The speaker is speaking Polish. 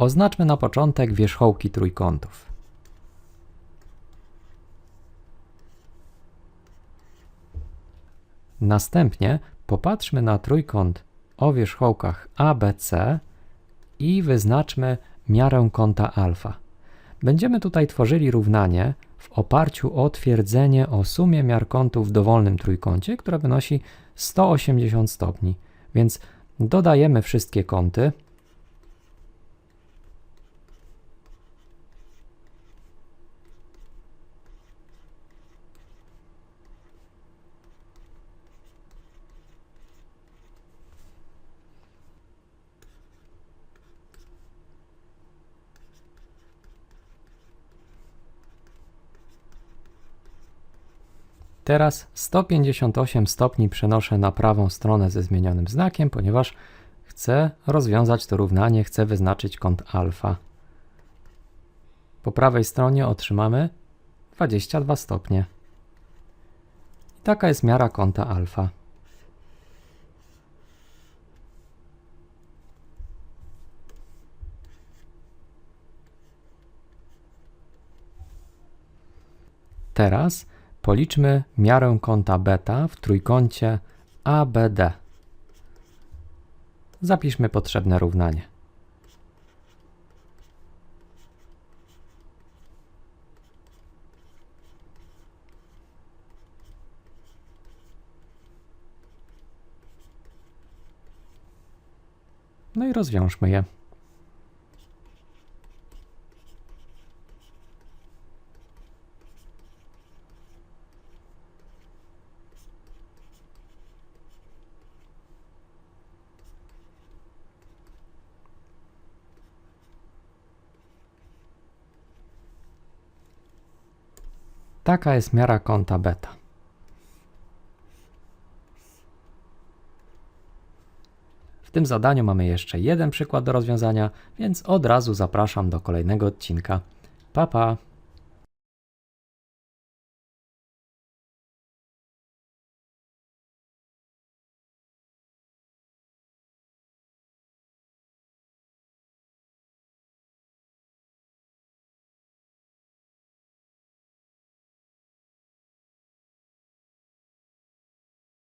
Oznaczmy na początek wierzchołki trójkątów. Następnie popatrzmy na trójkąt o wierzchołkach ABC i wyznaczmy miarę kąta alfa. Będziemy tutaj tworzyli równanie w oparciu o twierdzenie o sumie miar kątów w dowolnym trójkącie, które wynosi 180 stopni. Więc dodajemy wszystkie kąty. Teraz 158 stopni przenoszę na prawą stronę ze zmienionym znakiem, ponieważ chcę rozwiązać to równanie, chcę wyznaczyć kąt alfa. Po prawej stronie otrzymamy 22 stopnie. I taka jest miara kąta alfa. Teraz policzmy miarę kąta beta w trójkącie ABD. Zapiszmy potrzebne równanie. No i rozwiążmy je. Taka jest miara kąta beta. W tym zadaniu mamy jeszcze jeden przykład do rozwiązania, więc od razu zapraszam do kolejnego odcinka. Pa pa!